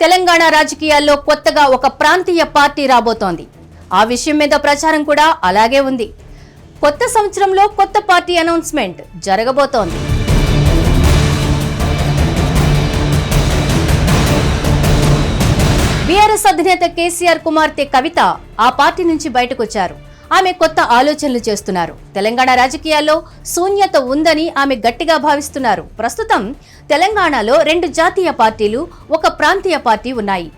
తెలంగాణ రాజకీయాల్లో కొత్తగా ఒక ప్రాంతీయ పార్టీ రాబోతోంది. ఆ విషయం మీద ప్రచారం కూడా అలాగే ఉంది. కొత్త సంవత్సరంలో కొత్త పార్టీ అనౌన్స్మెంట్ జరగబోతోంది. బీఆర్ఎస్ అధినేత కేసీఆర్ కుమార్తె కవిత ఆ పార్టీ నుంచి బయటకొచ్చారు. ఆమె కొత్త ఆలోచనలు చేస్తున్నారు. తెలంగాణ రాజకీయాల్లో శూన్యత ఉందని ఆమె గట్టిగా భావిస్తున్నారు. ప్రస్తుతం తెలంగాణలో రెండు జాతీయ పార్టీలు ఒక ప్రాంతీయ పార్టీ ఉన్నాయి.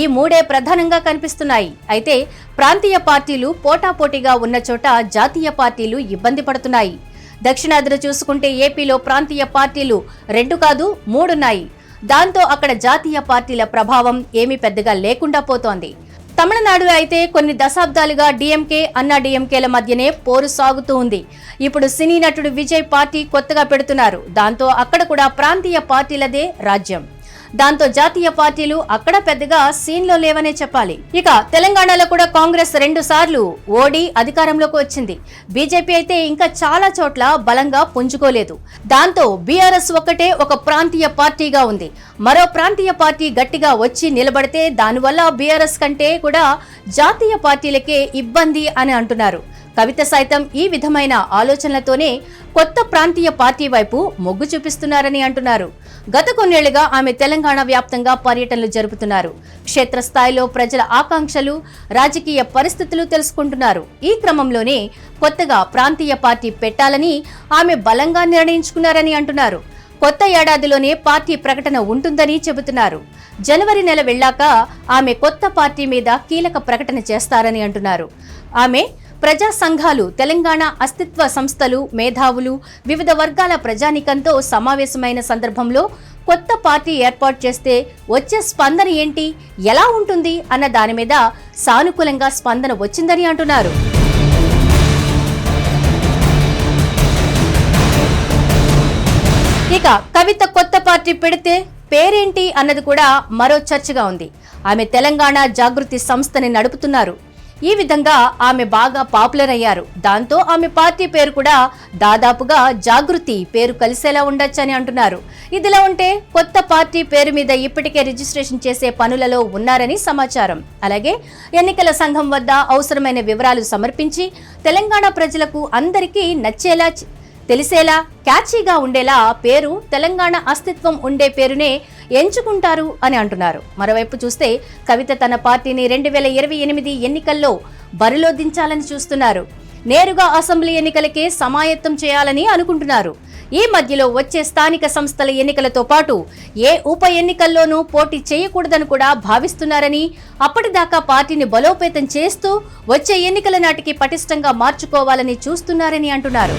ఈ మూడే ప్రధానంగా కనిపిస్తున్నాయి. అయితే ప్రాంతీయ పార్టీలు పోటాపోటీగా ఉన్న చోట జాతీయ పార్టీలు ఇబ్బంది పడుతున్నాయి. దక్షిణాదిన చూసుకుంటే ఏపీలో ప్రాంతీయ పార్టీలు రెండు కాదు మూడున్నాయి. దాంతో అక్కడ జాతీయ పార్టీల ప్రభావం ఏమీ పెద్దగా లేకుండా పోతోంది. తమిళనాడు అయితే కొన్ని దశాబ్దాలుగా డిఎంకే అన్నా డిఎంకేల మధ్యనే పోరు సాగుతూ ఉంది. ఇప్పుడు సినీ నటుడు విజయ్ పార్టీ కొత్తగా పెడుతున్నారు. దాంతో అక్కడ కూడా ప్రాంతీయ పార్టీలదే రాజ్యం. దాంతో జాతీయ పార్టీలు అక్కడ పెద్దగా సీన్లో లేవనే చెప్పాలి. ఇక తెలంగాణలో కూడా కాంగ్రెస్ రెండు సార్లు ఓడి అధికారంలోకి వచ్చింది. బీజేపీ అయితే ఇంకా చాలా చోట్ల బలంగా పుంజుకోలేదు. దాంతో బీఆర్ఎస్ ఒక్కటే ఒక ప్రాంతీయ పార్టీగా ఉంది. మరో ప్రాంతీయ పార్టీ గట్టిగా వచ్చి నిలబడితే దానివల్ల బీఆర్ఎస్ కంటే కూడా జాతీయ పార్టీలకే ఇబ్బంది అని అంటున్నారు. కవిత సైతం ఈ విధమైన ఆలోచనలతోనే కొత్త ప్రాంతీయ పార్టీ వైపు మొగ్గు చూపిస్తున్నారని అంటున్నారు. గత కొన్నేళ్ళుగా ఆమె తెలంగాణ వ్యాప్తంగా పర్యటనలు జరుపుతున్నారు. క్షేత్రస్థాయిలో ప్రజల ఆకాంక్షలు రాజకీయ పరిస్థితులు తెలుసుకుంటున్నారు. ఈ క్రమంలోనే కొత్తగా ప్రాంతీయ పార్టీ పెట్టాలని ఆమె బలంగా నిర్ణయించుకున్నారని అంటున్నారు. కొత్త ఏడాదిలోనే పార్టీ ప్రకటన ఉంటుందని చెబుతున్నారు. జనవరి నెల వెళ్ళాక ఆమె కొత్త పార్టీ మీద కీలక ప్రకటన చేస్తారని అంటున్నారు. ఆమె ప్రజా సంఘాలు తెలంగాణ అస్తిత్వ సంస్థలు మేధావులు వివిధ వర్గాల ప్రజానికంతో సమావేశమైన సందర్భంలో కొత్త పార్టీ ఏర్పాటు చేస్తే వచ్చే స్పందన ఏంటి ఎలా ఉంటుంది అన్న దాని మీద సానుకూలంగా స్పందన వచ్చిందని అంటున్నారు. ఇక కవిత కొత్త పార్టీ పెడితే పేరేంటి అన్నది కూడా మరో చర్చగా ఉంది. ఆమె తెలంగాణ జాగృతి సంస్థని నడుపుతున్నారు. ఈ విధంగా ఆమె బాగా పాపులర్ అయ్యారు. దాంతో ఆమె పార్టీ పేరు కూడా దాదాపుగా జాగృతి పేరు కలిసేలా ఉండొచ్చని అంటున్నారు. ఇదిలా ఉంటే కొత్త పార్టీ పేరు మీద ఇప్పటికే రిజిస్ట్రేషన్ చేసే పనులలో ఉన్నారని సమాచారం. అలాగే ఎన్నికల సంఘం వద్ద అవసరమైన వివరాలు సమర్పించి తెలంగాణ ప్రజలకు అందరికీ నచ్చేలా తెలిసేలా క్యాచీగా ఉండేలా పేరు తెలంగాణ అస్తిత్వం ఉండే పేరునే ఎంచుకుంటారు అని అంటున్నారు. మరోవైపు చూస్తే కవిత తన పార్టీని రెండు వేల ఇరవై ఎనిమిది ఎన్నికల్లో బరిలో దించాలని చూస్తున్నారు. నేరుగా అసెంబ్లీ ఎన్నికలకే సమాయత్తం చేయాలని అనుకుంటున్నారు. ఈ మధ్యలో వచ్చే స్థానిక సంస్థల ఎన్నికలతో పాటు ఏ ఉప ఎన్నికల్లోనూ పోటీ చేయకూడదని కూడా భావిస్తున్నారని అప్పటిదాకా పార్టీని బలోపేతం చేస్తూ వచ్చే ఎన్నికల నాటికి పటిష్టంగా మార్చుకోవాలని చూస్తున్నారని అంటున్నారు.